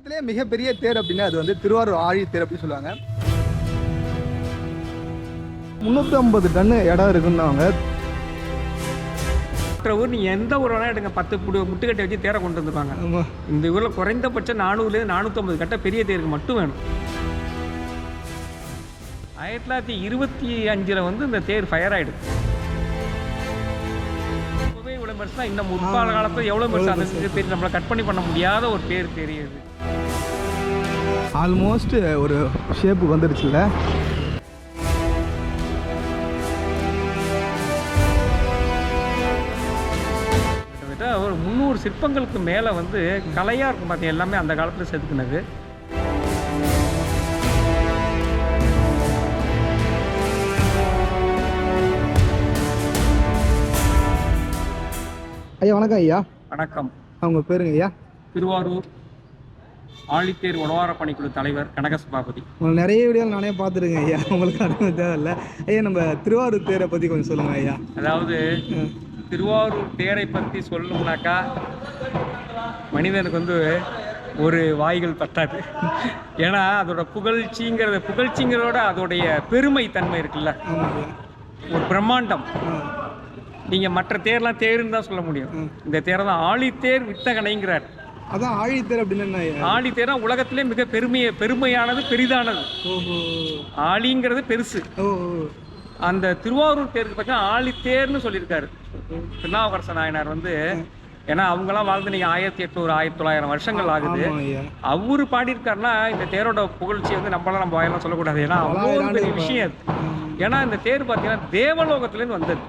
உலகத்திலே மிகப்பெரிய தேர் அப்படின்னா அது வந்து திருவாரூர் ஆழி தேர் அப்படின்னு சொல்லுவாங்க. முந்நூற்றி ஐம்பது டன்னு இடம் இருக்குன்னாங்க. மற்ற ஊர் நீங்கள் எந்த ஊர் வேணால் எடுங்க. பத்து முட்டுக்கட்டை வச்சு தேரை கொண்டு வந்துருவாங்க. இந்த ஊரில் குறைந்தபட்சம் நானூறுலேருந்து நானூற்றம்பது கட்ட பெரிய தேருக்கு மட்டும் வேணும். ஆயிரத்தி தொள்ளாயிரத்தி இருபத்தி அஞ்சில் வந்து இந்த தேர் ஃபயர் ஆகிடுது பெருசுனா இன்னும் முற்கால காலத்தில் எவ்வளோ பெருசு அந்த பேர் நம்மளை கட் பண்ணி பண்ண முடியாத ஒரு பேர் தெரியுது. ஆல்மோஸ்ட் ஒரு ஷேப்பு வந்துடுச்சுல்ல கிட்டத்தட்ட ஒரு முந்நூறு சிற்பங்களுக்கு மேலே வந்து கலையாக இருக்கும் பார்த்தீங்க எல்லாமே அந்த காலத்தில் செதுக்குனது. ஐயா வணக்கம் ஐயா. வணக்கம். அவங்க பேருங்க ஐயா? திருவாரூர் ஆழித்தேர் உடவார பணிக்குழு தலைவர் கனகசபாபதி. உங்களை நிறைய வீடியோ நானே பார்த்துருங்க ஐயா. உங்களுக்கு அனுமதி தேவையில்ல. ஐயா நம்ம திருவாரூர் தேரை பற்றி கொஞ்சம் சொல்லுங்க ஐயா. அதாவது. திருவாரூர் தேரை பற்றி சொல்லணும்னாக்கா மனிதனுக்கு வந்து ஒரு வாய்கள் பத்தாது ஏன்னா அதோட புகழ்ச்சிங்கிறத புகழ்ச்சிங்கிறதோட அதோடைய பெருமை தன்மை இருக்குல்ல ஒரு பிரம்மாண்டம். நீங்கள் மற்ற தேர்லாம் தேருன்னு தான் சொல்ல முடியும். இந்த தேரை தான் ஆழித்தேர் வித்தகனைங்கிறார் அதான் ஆழித்தேர் அப்படின்னு என்ன ஐயா? ஆழித்தேர் தான் உலகத்திலே மிக பெருமைய பெருமையானது பெரிதானது. ஆழிங்கிறது பெருசு. அந்த திருவாரூர் தேருக்கு பார்த்தீங்கன்னா ஆழித்தேர்னு சொல்லியிருக்காரு. திருநாவுக்கரச நாயனார் வந்து ஏன்னா அவங்கெல்லாம் வாழ்ந்து நீங்கள் ஆயிரத்தி எட்நூறு ஆயிரத்தி தொள்ளாயிரம் வருஷங்கள் ஆகுது. அவரு பாடியிருக்காருன்னா இந்த தேரோட புகழ்ச்சி வந்து நம்மளாம் நம்ம வாயெல்லாம் சொல்லக்கூடாது. ஏன்னா அவ்வளோ பெரிய விஷயம் ஏன்னா இந்த தேர் பார்த்தீங்கன்னா தேவலோகத்துலேருந்து வந்தது.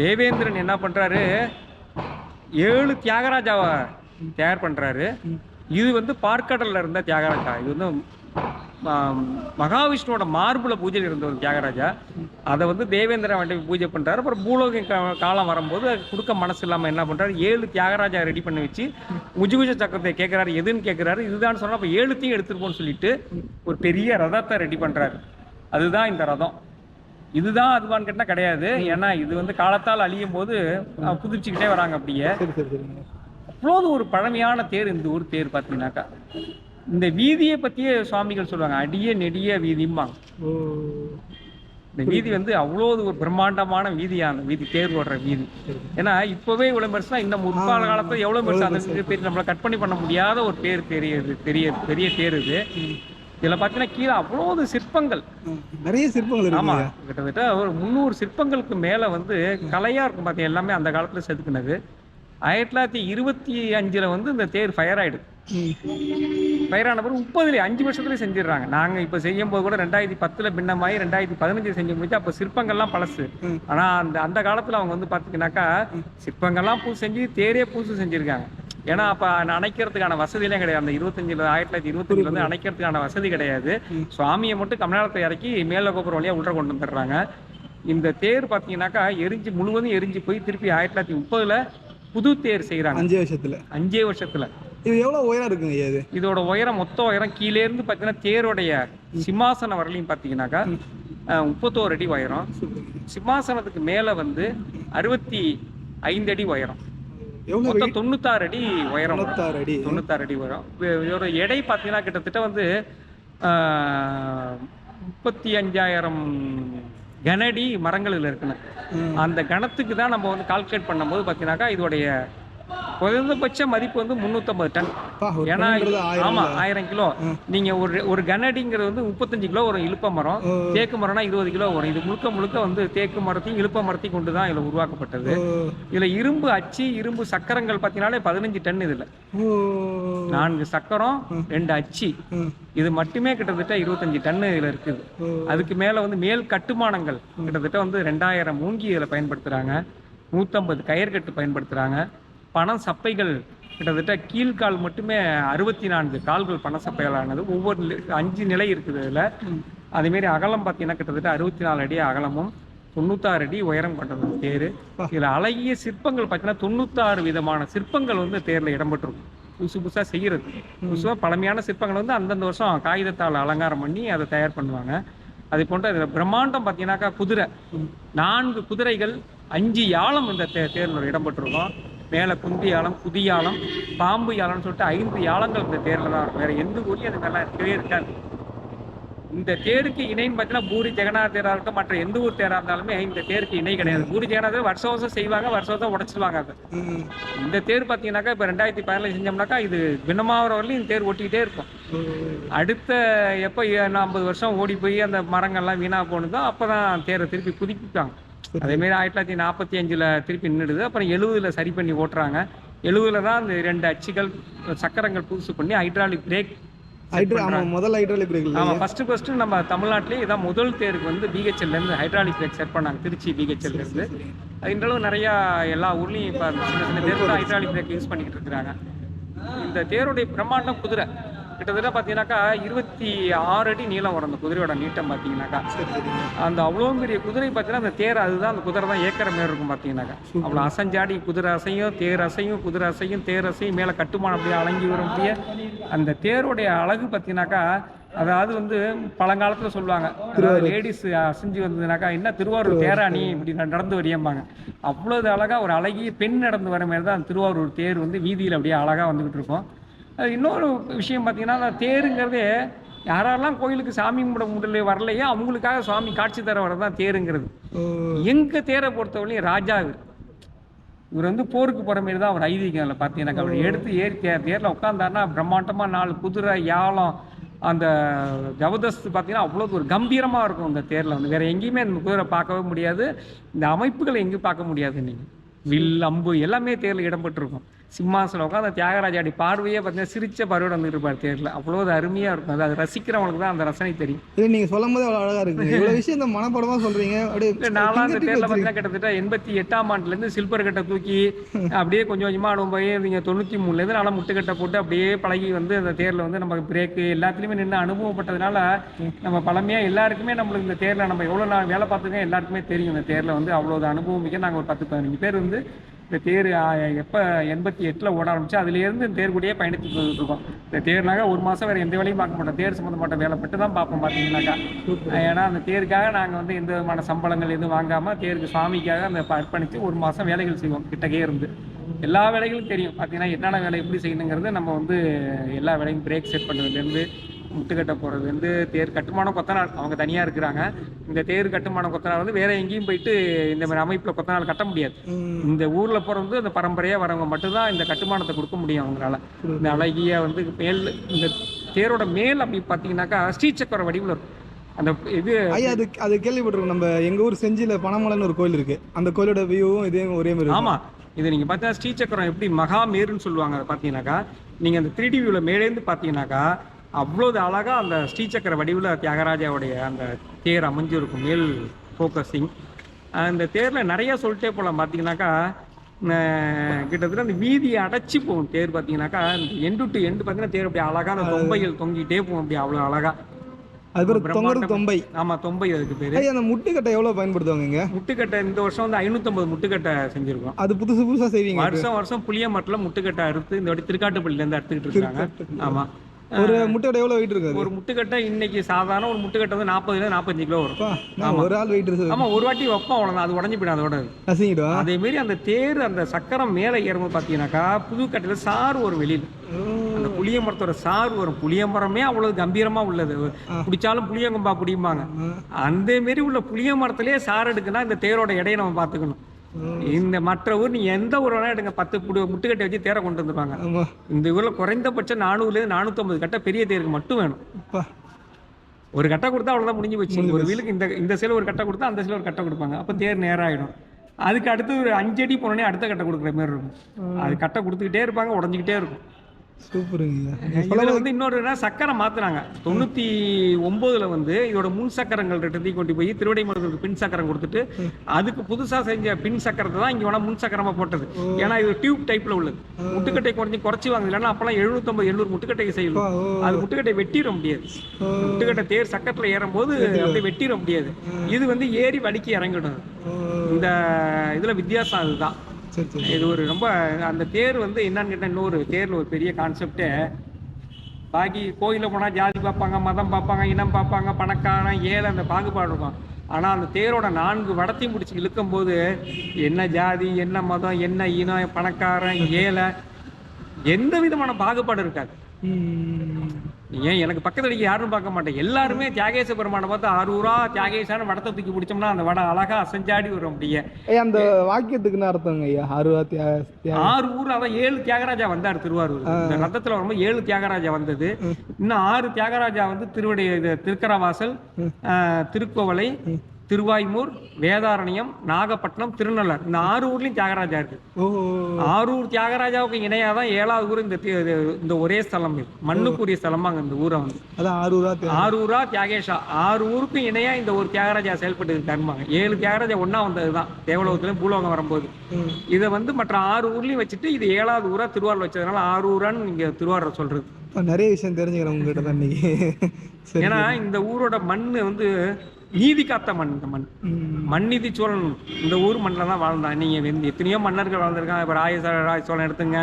தேவேந்திரன் என்ன பண்ணுறாரு ஏழு தியாகராஜாவை தயார் பண்ணுறாரு இது வந்து பார்க்கடலில் இருந்த தியாகராஜா. இது வந்து மகாவிஷ்ணுவோட மார்புல பூஜையில் இருந்த ஒரு தியாகராஜா. அதை வந்து தேவேந்திரன் வந்து பூஜை பண்ணுறாரு அப்புறம் பூலோக காலம் வரும்போது கொடுக்க மனசு இல்லாமல் என்ன பண்ணுறாரு ஏழு தியாகராஜா ரெடி பண்ணி வச்சு முஜுகுஜ சக்கரத்தை கேட்குறாரு எதுன்னு கேட்குறாரு இதுதான் சொன்னால் அப்போ ஏழுத்தையும் எடுத்துருப்போம்னு சொல்லிட்டு ஒரு பெரிய ரதத்தை ரெடி பண்ணுறாரு அதுதான் இந்த ரதம். இதுதான் அதுவான்னு கேட்டால் கிடையாது. ஏன்னா இது வந்து காலத்தால் அழியும் போது அஹ், புதுப்பிச்சுக்கிட்டே வராங்க அப்படியே. அவ்வளோது ஒரு பழமையான தேர் இந்த ஊர் தேர் பார்த்தீங்கன்னாக்கா இந்த வீதியை பற்றியே சுவாமிகள் சொல்லுவாங்க அடிய நெடிய வீதிம்பாங்க. இந்த வீதி வந்து அவ்வளோது ஒரு பிரம்மாண்டமான வீதியான வீதி தேர் ஓடுற வீதி. ஏன்னா இப்போவே இவ்வளோ பெருசுனா இன்னும் முற்கால காலத்தில் எவ்வளோ பெருசு அந்த பேர் நம்மளை கட் பண்ணி பண்ண முடியாத ஒரு பேர் தெரியுது பெரிய பெரிய தேர் இது. இதில் பார்த்தீங்கன்னா கீழே அவ்வளோது சிற்பங்கள். நிறைய சிற்பங்கள் ஆமா இருக்கு கிட்டத்தட்ட ஒரு முந்நூறு சிற்பங்களுக்கு மேல வந்து கலையா இருக்கும் பார்த்தீங்க எல்லாமே அந்த காலத்துல செதுக்குனது. ஆயிரத்தி தொள்ளாயிரத்தி இருபத்தி அஞ்சுல வந்து இந்த தேர் ஃபயர் ஆயிடுது. ஃபயர் ஆன பிறகு முப்பதுல அஞ்சு வருஷத்துல செஞ்சிடுறாங்க. நாங்க இப்ப செய்யும் போது கூட ரெண்டாயிரத்தி பத்துல பின்னமாயி ரெண்டாயிரத்தி பதினஞ்சு செஞ்சு முடிச்சு அப்ப சிற்பங்கள்லாம் பழசு. ம். ஆனா அந்த அந்த காலத்துல அவங்க வந்து பாத்தீங்கன்னாக்கா சிற்பங்கள்லாம் புதுசு செஞ்சு தேரே புதுசு செஞ்சிருக்காங்க. ஏன்னா அப்ப அணைக்கிறதுக்கான வசதியெல்லாம் கிடையாது. அந்த இருபத்தஞ்சுல ஆயிரத்தி தொள்ளாயிரத்தி இருபத்தஞ்சுல வந்து அணைக்கிறதுக்கான வசதி கிடையாது. சுவாமியை மட்டும் கமலாலத்தை இறக்கி மேல கோபுரம் வழியா உள்ள கொண்டு வந்துடுறாங்க. இந்த தேர் பார்த்தீங்கன்னாக்கா எரிஞ்சு முழுவதும் எரிஞ்சு போய் திருப்பி ஆயிரத்தி தொள்ளாயிரத்தி முப்பதுல புது தேர் செய்கிறாங்க அஞ்சு வருஷத்துல. அஞ்சே வருஷத்துல. இது எவ்வளவு உயரம் இருக்குங்க இது? இதோட உயரம் மொத்த உயரம் கீழே இருந்து பார்த்தீங்கன்னா தேரோடைய சிம்மாசனம் வரலையும் பார்த்தீங்கன்னாக்கா அஹ், முப்பத்தோரு அடி உயரம். சிம்மாசனத்துக்கு மேலே வந்து அறுபத்தி ஐந்து அடி உயரம். மொத்தம் தொண்ணூத்தாறு அடி உயரம். தொண்ணூத்தாறு அடி தொண்ணூத்தாறு அடி இது- இதோட எடை பார்த்தீங்கன்னா கிட்டத்தட்ட வந்து ஆஹ், முப்பத்தி அஞ்சாயிரம் கனஅடி மரங்கள் இதில் இருக்குன்னு. அந்த கணத்துக்கு தான் நம்ம வந்து கால்குலேட் பண்ணும்போது பார்த்தீங்கன்னாக்கா இதோடைய குறைந்தபட்ச மதிப்பு வந்து முந்நூற்றம்பது டன். ஏன்னா ஆயிரம் ஆமா? ஆயிரம் கிலோ. நீங்க ஒரு ஒரு கனஅடிங்கிறது வந்து முப்பத்தஞ்சு கிலோ வரும் இழுப்ப மரம். தேக்கு மரம்னா இருபது கிலோ வரும். இது முழுக்க முழுக்க வந்து தேக்கு மரத்தையும் இழுப்ப மரத்தையும் கொண்டு தான் இதில் உருவாக்கப்பட்டது. இதுல இரும்பு அச்சு இரும்பு சக்கரங்கள் பார்த்தீங்கன்னாலே பதினஞ்சு டன் இதுல. நான்கு சக்கரம் ரெண்டு அச்சு. இது மட்டுமே கிட்டத்தட்ட இருபத்தஞ்சு டன்னு இதுல இருக்குது. அதுக்கு மேல வந்து மேல் கட்டுமானங்கள் கிட்டத்தட்ட வந்து ரெண்டாயிரம் மூங்கி இதில் பயன்படுத்துறாங்க. நூற்றம்பது கயிற்கட்டு பயன்படுத்துறாங்க. பணம் சப்பைகள் கிட்டத்தட்ட கீழ்கால் மட்டுமே அறுபத்தி நான்கு கால்கள் பண சப்பைகளானது ஒவ்வொரு அஞ்சு நிலை இருக்குது இதில். அதேமாரி அகலம் பார்த்தீங்கன்னா கிட்டத்தட்ட அறுபத்தி நாலு அடி அகலமும் தொண்ணூத்தாறு அடி உயரம் கொண்டது தேர். இதில் அழகிய சிற்பங்கள் பார்த்தீங்கன்னா தொண்ணூத்தாறு விதமான சிற்பங்கள் வந்து தேரில் இடம்பெற்றிருக்கும். புதுசு புதுசாக செய்கிறது புதுசாக பழமையான சிற்பங்கள் வந்து அந்தந்த வருஷம் காகிதத்தால் அலங்காரம் பண்ணி அதை தயார் பண்ணுவாங்க. அது போன்ற இதில் பிரம்மாண்டம் பார்த்தீங்கன்னாக்கா குதிரை. நான்கு குதிரைகள் அஞ்சு யாழம் இந்த தே தேர்வில் இடம்பெற்றிருக்கும். மேலே குந்தி யாழம் குதி யாழம் பாம்பு யாழம்னு சொல்லிட்டு ஐந்து யாழங்கள் இந்த தேரில் தான். வரும் வேற எந்த ஊர்லேயும் அது மாதிரிலாம் இருக்கவே இருக்காது. இந்த தேருக்கு இணைன்னு பார்த்தீங்கன்னா பூரி ஜெகநாத தேரா இருக்கட்டும் மற்ற எந்த ஊர் தேரா இருந்தாலுமே இந்த தேருக்கு இணை கிடையாது. பூரி ஜெகநாத தேர் வருஷம் செய்வாங்க வருஷம் வருஷம் உடைச்சிடுவாங்க அது. இந்த தேர் பார்த்தீங்கன்னாக்கா இப்போ ரெண்டாயிரத்தி பதினேழு செஞ்சோம்னாக்கா இது பின்னமாகிற வரலையும் இந்த தேர் ஒட்டிக்கிட்டே இருக்கும். அடுத்த எப்போ ஐம்பது வருஷம் ஓடி போய் அந்த மரங்கள்லாம் வீணாக போனதோ அப்போ தான் தேரை திருப்பி புதுப்பிப்பாங்க. அதேமாரி ஆயிரத்தி தொள்ளாயிரத்தி நாற்பத்தி அஞ்சில் திருப்பி நின்றுடுது அப்புறம் எழுபதுல சரி பண்ணி ஓட்டுறாங்க. எழுபதுல தான் அந்த ரெண்டு அச்சுகள் சக்கரங்கள் புதுசு பண்ணி ஹைட்ராலிக் பிரேக் முதல் ஹைட்ராலிக் பிரேக் ஆமாம் ஃபர்ஸ்ட் ஃபர்ஸ்ட் நம்ம தமிழ்நாட்டிலே இதான் முதல் தேருக்கு வந்து இருந்து ஹைட்ராலிக் பிரேக் செட் பண்ணாங்க திருச்சி அது இன்றளவு நிறையா எல்லா ஊர்லேயும் இப்போ சின்ன சின்ன தேர் தான் ஹைட்ராலிக் பிரேக் யூஸ் பண்ணிக்கிட்டு இருக்கிறாங்க. இந்த தேருடைய பிரம்மாண்டம் குதிரை. கிட்டத்தட்ட பார்த்தீங்கன்னாக்கா இருபத்தி ஆறு அடி நீளம் வரும் அந்த குதிரையோட நீட்டம் பார்த்தீங்கன்னாக்கா அந்த அவ்வளோ பெரிய குதிரை பார்த்தீங்கன்னா அந்த தேர் அதுதான் அந்த குதிரை தான் ஏக்கர மாரி இருக்கும் பார்த்தீங்கன்னாக்கா அவ்வளோ அசைஞ்சாடி குதிரை அசையும் தேர் அசையும் குதிரை அசையும் தேர் அசையும் மேலே கட்டுமானம் அப்படியே அலங்கி வரும் அப்படியே அந்த தேருடைய அழகு பார்த்தீங்கன்னாக்கா அதாவது வந்து பழங்காலத்தில் சொல்லுவாங்க லேடிஸ் அசைஞ்சு வந்ததுனாக்கா என்ன திருவாரூர் தேராணி இப்படி நடந்து வரியம்பாங்க. அவ்வளவு அழகா ஒரு அழகிய பெண் நடந்து வர மாதிரி தான் அந்த திருவாரூர் தேர் வந்து வீதியில் அப்படியே அழகா வந்துகிட்டு இருக்கும். இன்னொரு விஷயம் பார்த்தீங்கன்னா தேருங்கிறதே யாரெல்லாம் கோயிலுக்கு சாமி கும்பிட முடியல வரலையோ அவங்களுக்காக சுவாமி காட்சி தர வரதான் தேருங்கிறது. ஓ. எங்க தேரை பொறுத்தவரையும் ராஜா இவர். வந்து போருக்கு போற மாதிரி தான் அவர் ஐதீகம் அதில் பார்த்தீங்கன்னா அவர் எடுத்து ஏறி தேர் தேரில் உட்காந்தாருன்னா பிரம்மாண்டமா நாலு குதிரை யாழம் அந்த ஜபர்தஸ்த் பார்த்தீங்கன்னா அவ்வளோ ஒரு கம்பீரமாக இருக்கும் இந்த தேரில் வந்து. வேற எங்கேயுமே இந்த குதிரை பார்க்கவே முடியாது. இந்த அமைப்புகளை எங்கேயும் பார்க்க முடியாது நீங்கள் வில் அம்பு எல்லாமே தேரில் இடம்பெற்றிருக்கும். சிம்மாசனம் உட்காந்து அந்த தியாகராஜாடி பார்வையே பார்த்தீங்கன்னா சிரிச்ச பார்வையோட வந்துட்டு இருப்பார் தேரில் அவ்வளோ அது அருமையாக இருக்கும். அது அது ரசிக்கிறவங்களுக்கு தான் அந்த ரசனை தெரியும். இது நீங்க சொல்லும் போது அவ்வளோ அழகா இருக்குங்க. இவ்வளவு விஷயம் இந்த மனப்படமா சொல்றீங்க. இல்ல, அப்படியே நான்லாம் அந்த தேர்ல. பார்த்தீங்கன்னா கிட்டத்தட்ட எண்பத்தி எட்டாம் ஆண்டுல இருந்து சில்பர் கட்டை தூக்கி அப்படியே கொஞ்சம் கொஞ்சமா அனுபவம் போய் நீங்க தொண்ணூத்தி மூணுல இருந்து நல்லா முட்டுக்கட்டை போட்டு அப்படியே பழகி வந்து அந்த தேர்ல வந்து நமக்கு பிரேக்கு எல்லாத்துலயுமே நின்று அனுபவப்பட்டதுனால நம்ம பழமையா எல்லாருக்குமே நம்மளுக்கு இந்த தேர்ல நம்ம எவ்வளவு நாள் வேலை பார்த்துருக்கோம் எல்லாருக்குமே தெரியும். இந்த தேர்ல வந்து அவ்வளவு அனுபவம் மிக்க. நாங்க ஒரு பத்து பதினஞ்சு பேர் வந்து இந்த தேர் எப்ப எண்பத்தி எட்டுல ஓட ஆரம்பிச்சு அதுல இருந்து இந்த தேர் கூடயே பயணித்து இருக்கோம் இந்த தேர்னாக்கா ஒரு மாசம் வேற எந்த வேலையும் பார்க்க மாட்டோம். தேர் சம்பந்தப்பட்ட வேலை மட்டும் தான் பார்ப்போம் பாத்தீங்கன்னாக்கா ஏன்னா அந்த தேருக்காக நாங்கள் வந்து எந்த விதமான சம்பளங்கள் எதுவும் வாங்காமல் தேருக்கு சுவாமிக்காக அந்த அர்ப்பணித்து ஒரு மாதம் வேலைகள் செய்வோம் கிட்டக்கே இருந்து. எல்லா வேலைகளும் தெரியும். பார்த்தீங்கன்னா என்னென்ன வேலை எப்படி செய்யணுங்கிறது நம்ம வந்து எல்லா வேலையும் பிரேக் செட் பண்ணுறதுலேருந்து முட்டுக்கட்டை போகிறதுலேருந்து தேர் கட்டுமானம் கொத்தனார் அவங்க தனியாக இருக்கிறாங்க. இந்த தேர் கட்டுமானம் கொத்தனார் வந்து வேற எங்கேயும் போயிட்டு இந்த மாதிரி அமைப்பில் கொத்தனார் கட்ட முடியாது. இந்த ஊரில் பிறந்து அந்த பரம்பரையாக வரவங்க மட்டும்தான் இந்த கட்டுமானத்தை கொடுக்க முடியும் அவங்களால. இந்த அழகிய வந்து மேல் இந்த தேரோட மேல் அப்படி பார்த்தீங்கன்னாக்கா ஸ்ரீசக்கர வடிவில் இருக்கும். அந்த இது ஐயா அது அது கேள்விப்பட்டிருக்கோம். நம்ம எங்க ஊர் செஞ்சில பனமலைன்னு ஒரு கோயில் இருக்கு. அந்த கோயிலோட வியூவும் இதே ஒரே மாதிரி இருக்கும். ஆமா. இது நீங்க பார்த்தா ஸ்ரீசக்கரம் எப்படி மகா மேருன்னு சொல்லுவாங்க பார்த்தீங்கன்னாக்கா நீங்க அந்த த்ரீ டி வியூவில் மேலேருந்து பார்த்தீங்கன்னாக்கா அவ்வளோது அழகா அந்த ஸ்ரீசக்கர வடிவில் தியாகராஜாவுடைய அந்த தேர் அமைஞ்சிருக்கும் மேல் ஃபோக்கஸிங் அந்த தேரில் நிறைய சொல்லிட்டே போகலாம் பார்த்தீங்கன்னாக்கா கிட்டத்தட்ட அந்த வீதியை அடைச்சி போகும் தேர் பார்த்தீங்கன்னாக்கா எண்டு டு எண்டு பார்த்தீங்கன்னா தேர் அப்படி அழகா அந்த தொம்பைகள் தொங்கிட்டே போகும் அப்படி அவ்வளோ அழகா. அது பேர். தொம்பை. ஆமா தொம்பை அதுக்கு பேரு. அந்த முட்டுக்கட்டை எவ்வளவு பயன்படுத்துவாங்க முட்டுக்கட்டை இந்த வருஷம் வந்து ஐநூற்றம்பது முட்டுக்கட்டை செஞ்சிருக்கோம். அது புதுசு புதுசா செய்வீங்க வருஷம் வருஷம் புளிய மட்டில் முட்டுக்கட்டை அறுத்து இந்த வாட்டி திருக்காட்டுப்பள்ளியில இருந்து அறுத்துக்கிட்டு இருக்காங்க. ஆமா. ஒரு முட்டையோட எவ்வளவு வெயிட் இருக்கு அது ஒரு முட்டுக்கட்டை இன்னைக்கு சாதாரண ஒரு முட்டுக்கட்டை வந்து நாற்பதுல நாற்பத்தஞ்சு கிலோ வரும். ஒரு ஆள் வெயிட் இருக்கு. ஆமா ஒரு வாட்டி வைப்போம் அவ்வளவுதான். அது உடஞ்சு போயிடும் அதோட. நசிங்கிடுவா? அதே மாதிரி அந்த தேர் அந்த சக்கரம் மேலே ஏறும்போது பார்த்தீங்கன்னாக்கா புதுக்கட்டையில சாறு வரும் வெளியில. அந்த புளிய மரத்தோட சாறு வரும். புளிய மரமே அவ்வளவு கம்பீரமா உள்ளது. பிடிச்சாலும் புளியங்கம்பா பிடிம்பாங்க அந்த மாரி உள்ள புளிய மரத்திலே சாறு எடுக்குன்னா இந்த தேரோட எடையை நம்ம பார்த்துக்கணும். இந்த மற்ற ஊர் நீ எந்த ஊர் வேணா எடுங்க. பத்து முட்டுக்கட்டை வச்சு தேரை கொண்டு வந்துருவாங்க. இந்த ஊர்ல குறைந்தபட்சம் நானூறுலேருந்து நானூற்றம்பது கட்டை பெரிய தேருக்கு மட்டும் வேணும். ஒரு கட்டை கொடுத்தா அவ்வளோதான் முடிஞ்சு போச்சு. ஒரு வீலுக்கு இந்த இந்த சைடில் ஒரு கட்டை கொடுத்தா அந்த சைடில் ஒரு கட்டை கொடுப்பாங்க. அப்போ தேர் நேரம் ஆயிடும் அதுக்கு அடுத்து ஒரு அஞ்சு அடி போனோடனே அடுத்த கட்டை கொடுக்குற மாதிரி இருக்கும். அது கட்டை கொடுத்துக்கிட்டே இருப்பாங்க உடஞ்சிக்கிட்டே இருக்கும். சூப்பருங்க. வந்து இன்னொரு சக்கரம் மாத்துனாங்க. தொண்ணூத்தி ஒன்பதுல வந்து இதோட முன் சக்கரங்கள் ரெட்டத்தையும் கொண்டு போய் திருவடைமலத்துக்கு பின் சக்கரம் கொடுத்துட்டு அதுக்கு புதுசா செஞ்ச பின் சக்கரத்தை தான் இங்க வேணா முன் சக்கரமா போட்டது. ஏன்னா இது டியூப் டைப்ல உள்ளது. முட்டுக்கட்டை குறைஞ்சி குறைச்சி வாங்க இல்லைன்னா அப்பெல்லாம் எழுநூத்தம்பது எழுநூறு முட்டுக்கட்டை செய்யணும். அது முட்டுக்கட்டை வெட்டிட முடியாது. முட்டுக்கட்டை தேர் சக்கரத்துல ஏறும்போது அப்படியே வெட்டிட முடியாது. இது வந்து ஏறி வலிக்கு இறங்கிடும். இந்த இதுல வித்தியாசம் அதுதான். இது ஒரு ரொம்ப அந்த தேர் வந்து என்னன்னு கேட்டால் இன்னொரு தேர்ல ஒரு பெரிய கான்செப்டே பாக்கி கோயிலில் போனால் ஜாதி பார்ப்பாங்க மதம் பார்ப்பாங்க இனம் பார்ப்பாங்க பணக்காரன் ஏழை அந்த பாகுபாடு இருக்கும். ஆனால் அந்த தேரோட நான்கு வடத்தையும் பிடிச்சி இழுக்கும்போது என்ன ஜாதி என்ன மதம் என்ன இனம் பணக்காரன் ஏழை எந்த விதமான பாகுபாடு இருக்காது. ஏன் எனக்கு பக்கத்துல அடிக்க யாரும் பார்க்க மாட்டேன். எல்லாருமே தியாகேச பெருமானை பார்த்து ஆரூரா தியாகேசான வடத்தை தூக்கி பிடிச்சோம்னா அந்த வடம் அழகா அசைஞ்சாடி வரும் அப்படியே. அந்த வாக்கியத்துக்கு அர்த்தங்க ஐயா அருவா தியா தியா ஆறு ஊர் அதான் ஏழு தியாகராஜா வந்தார் திருவாரூர். இந்த ரத்தத்துல வரும்போது ஏழு தியாகராஜா வந்தது. இன்னும் ஆறு தியாகராஜா வந்து திருவடி இது திருக்கரவாசல் ஆஹ், திருக்கோவலை திருவாய்மூர் வேதாரண்யம் நாகப்பட்டினம் திருநள்ளார் இந்த ஆறு ஊர்லயும் தியாகராஜா இருக்கு. ஆரூர் தியாகராஜாவுக்கு இணையாக தான் ஏழாவது ஊர் இந்த இந்த ஒரே ஸ்தலம். மண்ணுக்குரிய ஸ்தலமா அங்க இந்த ஊரை வந்து. ஆரூரா தியாகேஷா. ஆறு ஊருக்கும் இணையா இந்த ஒரு தியாகராஜா செயல்பட்டு இருக்காருமாங்க ஏழு தியாகராஜா ஒண்ணா வந்ததுதான். தேவலோகத்துல பூலோகம் வரும்போது. இதை வந்து மற்ற ஆறு ஊர்லயும் வச்சுட்டு இது ஏழாவது ஊரா திருவாரூர் வச்சதுனால ஆறு ஊரான்னு நீங்க திருவாரூர் சொல்றது. நிறைய விஷயம் தெரிஞ்சுக்கிறேன் உங்ககிட்ட தான் இன்னைக்கு. ஏன்னா இந்த ஊரோட மண் வந்து நீதி காத்த மண் இந்த மண். ம். மண்ணிதி சோழன். இந்த ஊர் மண்ணில் தான் வாழ்ந்தான். நீங்க வந்து எத்தனையோ மன்னர்கள் வாழ்ந்திருக்காங்க. இப்போ ராய ராய சோழன் எடுத்துங்க.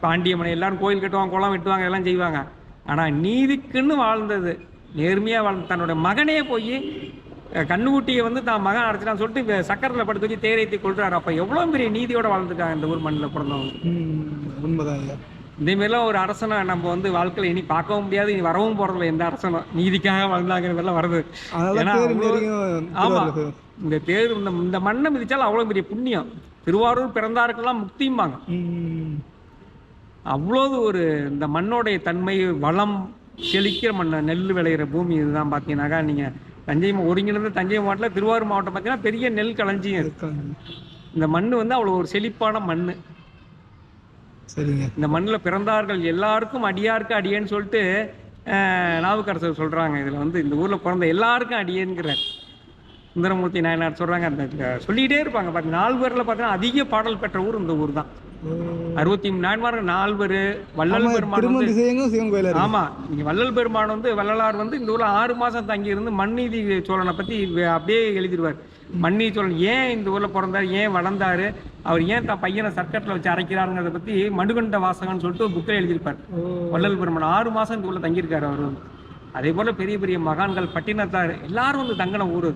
பாண்டிய மனை எல்லாரும் கோயில் கட்டுவாங்க குளம் வெட்டுவாங்க எல்லாம் செய்வாங்க. ஆனா நீதிக்குன்னு வாழ்ந்தது நேர்மையா வாழ்ந்த தன்னோட மகனே போய் கண்ணுக்குட்டியை வந்து தான் மகன் அடைச்சிட்டான்னு சொல்லிட்டு சக்கரத்தில் படுத்து வச்சு தேரைத்தி கொள்றாரு அப்ப எவ்வளவு பெரிய நீதியோட வாழ்ந்துருக்காங்க இந்த ஊர் மண்ணில் பிறந்தவங்க. உண்மைதான் ஐயா இதே மாதிரிலாம் ஒரு அரசனை நம்ம வந்து வாழ்க்கையில இனி பார்க்கவும் முடியாது இனி வரவும் போறதில்ல. எந்த அரசனும் நீதிக்காக வாழ்ந்தாங்கிற மாதிரிலாம் வருது. ஏன்னா ஆமா. இந்த தேர் இந்த இந்த மண்ணை மிதிச்சாலும் அவ்வளவு பெரிய புண்ணியம். திருவாரூர் பிறந்தாருக்கெல்லாம் முக்திம்பாங்க. ம். அவ்வளவு ஒரு இந்த மண்ணோடைய தன்மை வளம் செழிக்கிற மண் நெல் விளையிற பூமி இதுதான் பார்த்தீங்கன்னாக்கா நீங்க தஞ்சை ஒருங்கிணைந்த தஞ்சை மாவட்டத்தில் திருவாரூர் மாவட்டம் பார்த்தீங்கன்னா பெரிய நெல் களஞ்சியம் இருக்கு. இந்த மண் வந்து அவ்வளோ ஒரு செழிப்பான மண் சரிங்க. இந்த மண்ணில் பிறந்தார்கள் எல்லாருக்கும் அடியாருக்கு அடியேன்னு சொல்லிட்டு நாவுக்கரசர் சொல்றாங்க. இதுல வந்து இந்த ஊர்ல பிறந்த எல்லாருக்கும் அடியேன்கிறார் சுந்தரமூர்த்தி நாயனார் சொல்றாங்க. அந்த இந்த சொல்லிக்கிட்டே இருப்பாங்க. பாருங்க நால்வரில் பார்த்தீங்கன்னா அதிக பாடல் பெற்ற ஊர் இந்த ஊர் தான். அறுபத்தி நான்மார்கள் நால்வர் வள்ளல் பெருமான் வந்து திசையங்கும் சிவன் கோயிலா இருக்கு ஆமா நீங்க வள்ளல் பெருமான் வந்து வள்ளலார் வந்து இந்த ஊர்ல ஆறு மாசம் தங்கி இருந்து மண்ணீதி சோழனை பத்தி வே- அப்படியே எழுதிடுவார் மண்ணீதி சொல்லணும் ஏன் இந்த ஊரில் பிறந்தார்? ஏன் வளர்ந்தாரு? அவர் ஏன் தான் பையனை சர்க்கட்டில் வச்சு அரைக்கிறாருங்கிறத பத்தி மடுகண்ட வாசகம்னு சொல்லிட்டு ஒரு புக்கில் எழுதியிருப்பார். வள்ளல் பெருமன் ஆறு மாதம் இந்த ஊரில் தங்கியிருக்காரு அவர். வந்து அதே போல பெரிய பெரிய மகான்கள் பட்டினத்தார் எல்லாரும் வந்து தங்கின ஊர்.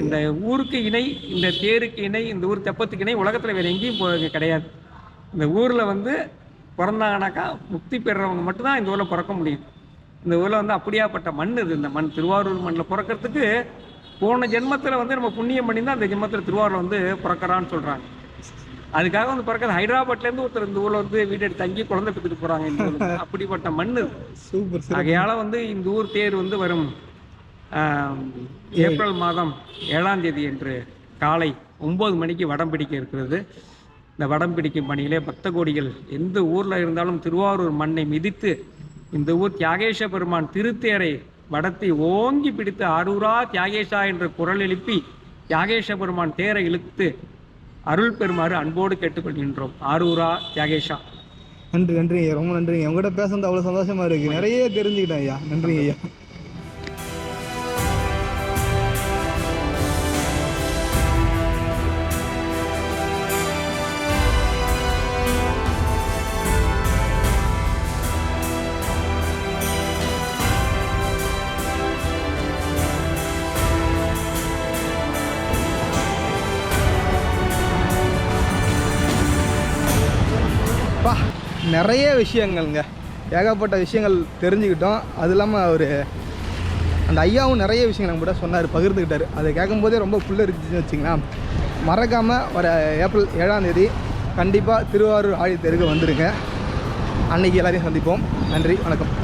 இந்த ஊருக்கு இணை இந்த தேருக்கு இணை இந்த ஊர் தெப்பத்துக்கு இணை உலகத்தில் வேற எங்கேயும் போ- கிடையாது. இந்த ஊரில் வந்து பிறந்தாங்கனாக்கா முக்தி பெறுறவங்க மட்டும்தான் இந்த ஊரில் பிறக்க முடியும். இந்த ஊரில் வந்து அப்படியாப்பட்ட மண் இது. இந்த மண் திருவாரூர் மண்ணில் பிறக்கிறதுக்கு போன ஜென்மத்துல வந்து நம்ம புண்ணியம் பண்ணி தான் அந்த ஜென்மத்துல திருவாரூர் வந்து பிறக்கறான்னு சொல்றாங்க. அதுக்காக வந்து பிறக்கிறது ஹைதராபாத்ல இருந்து ஒருத்தர் இந்த ஊர்ல வந்து வீடு எடுத்து தங்கி குழந்தை பெற்றுட்டு போறாங்க இந்த. அப்படிப்பட்ட மண் சூப்பர் ஆகையால வந்து இந்த ஊர் தேர் வந்து வரும். ஏப்ரல் மாதம் ஏழாம் தேதி என்று காலை ஒன்பது மணிக்கு வடம் பிடிக்க இருக்கிறது. இந்த வடம் பிடிக்கும் பணியிலே பக்த கோடிகள் எந்த ஊர்ல இருந்தாலும் திருவாரூர் மண்ணை மிதித்து இந்த ஊர் தியாகேஷ பெருமான் திருத்தேரை வடத்தை ஓங்கி பிடித்து அரூரா தியாகேஷா என்று குரல் எழுப்பி தியாகேஷ பெருமான் தேரை இழுத்து அருள் பெறுமாறு அன்போடு கேட்டுக்கொள்கின்றோம். ஆரூரா தியாகேஷா. நன்றி நன்றிங்க. ஐயா ரொம்ப நன்றிங்க. உங்ககிட்ட பேசுறது அவ்வளவு சந்தோஷமா இருக்கு. நிறைய தெரிஞ்சுக்கிட்டேன் ஐயா. நன்றிங்க ஐயா. நிறைய விஷயங்கள்ங்க. ஏகப்பட்ட விஷயங்கள் தெரிஞ்சுக்கிட்டோம். அது இல்லாமல் அவர் அந்த ஐயாவும் நிறைய விஷயங்கள் நம்ம கூட சொன்னார் பகிர்ந்துக்கிட்டார். அதை கேட்கும்போதே ரொம்ப புள்ள இருந்துச்சுன்னு வச்சுங்களேன் மறக்காமல் வர ஏப்ரல் ஏழாம் தேதி கண்டிப்பாக திருவாரூர் ஆழித்தேருக்கு வந்துருங்க அன்னைக்கு எல்லாரையும் சந்திப்போம். நன்றி வணக்கம்.